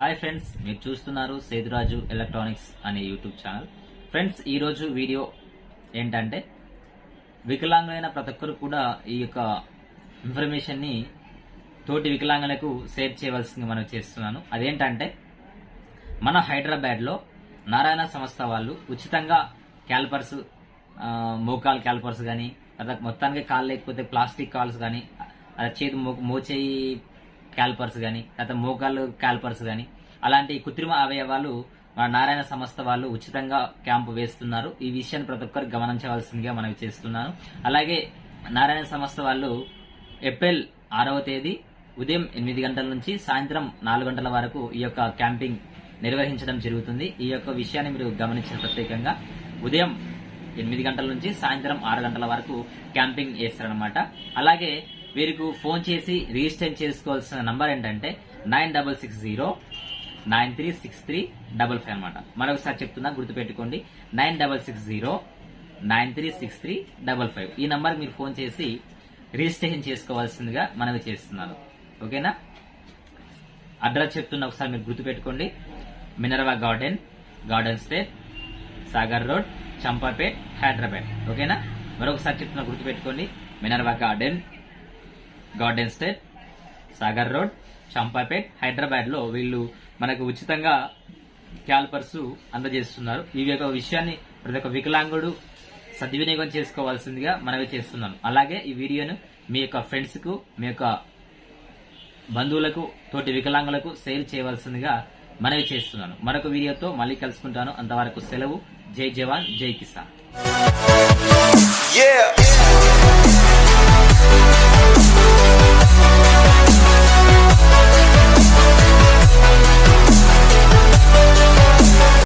Hi friends మీరు చూస్తున్నారు Sethuraju electronics అనే యూట్యూబ్ ఛానల్ ఫ్రెండ్స్ ఈరోజు వీడియో ఏంటంటే వికలాంగులైన ప్రతి ఒక్కరు కూడా ఈ యొక్క ఇన్ఫర్మేషన్ని తోటి వికలాంగులకు షేర్ చేయవలసింది మనం చేస్తున్నాను. అదేంటంటే మన హైదరాబాద్లో నారాయణ సంస్థ వాళ్ళు ఉచితంగా క్యాల్పర్స్ మోకాల్ క్యాల్పర్స్ కానీ తర్వాత మొత్తానికి కాలు లేకపోతే ప్లాస్టిక్ కాల్స్ కానీ అలా చేతి మో- మోచేయి క్యాల్పర్స్ కానీ లేకపోతే మోకాళ్ళు క్యాల్పర్స్ కానీ అలాంటి కృత్రిమ అవయవాలు మన నారాయణ సంస్థ వాళ్ళు ఉచితంగా క్యాంపు వేస్తున్నారు. ఈ విషయాన్ని ప్రతి ఒక్కరు గమనించవలసిందిగా మనం చేస్తున్నాను. అలాగే నారాయణ సంస్థ వాళ్ళు ఏప్రిల్ ఆరవ తేదీ ఉదయం ఎనిమిది గంటల నుంచి సాయంత్రం నాలుగు గంటల వరకు ఈ యొక్క క్యాంపింగ్ నిర్వహించడం జరుగుతుంది. ఈ యొక్క విషయాన్ని మీరు గమనించిన ప్రత్యేకంగా ఉదయం ఎనిమిది గంటల నుంచి సాయంత్రం ఆరు గంటల వరకు క్యాంపింగ్ చేస్తారనమాట అలాగే వీరికి ఫోన్ చేసి రిజిస్టర్ చేసుకోవాల్సిన నంబర్ ఏంటంటే nine double six zero nine three six three double five అనమాట మరొకసారి చెప్తున్నా గుర్తుపెట్టుకోండి. Nine double six zero nine three six three double five. ఈ నంబర్ మీరు ఫోన్ చేసి రిజిస్ట్రేషన్ చేసుకోవాల్సిందిగా మనవి చేస్తున్నాను. ఓకేనా? అడ్రస్ చెప్తున్నా ఒకసారి మీరు గుర్తుపెట్టుకోండి. Minerva garden garden state Sagar road Champapet Hyderabad. ఓకేనా? మరొకసారి చెప్తున్నా గుర్తుపెట్టుకోండి. Minerva garden garden state Sagar road Champapet హైదరాబాద్లో వీళ్ళు మనకు ఉచితంగా క్యాల్పర్స్ అందజేస్తున్నారు. ఈ యొక్క విషయాన్ని ప్రతి ఒక్క వికలాంగుడు సద్వినియోగం చేసుకోవాల్సిందిగా మనవి చేస్తున్నాను. అలాగే ఈ వీడియోను మీ యొక్క ఫ్రెండ్స్కు మీ యొక్క బంధువులకు తోటి వికలాంగులకు షేర్ చేయవలసిందిగా మనవి చేస్తున్నాను. మరొక వీడియోతో మళ్ళీ కలుసుకుంటాను. అంతవరకు సెలవు. జై జవాన్ జై కిసాన్.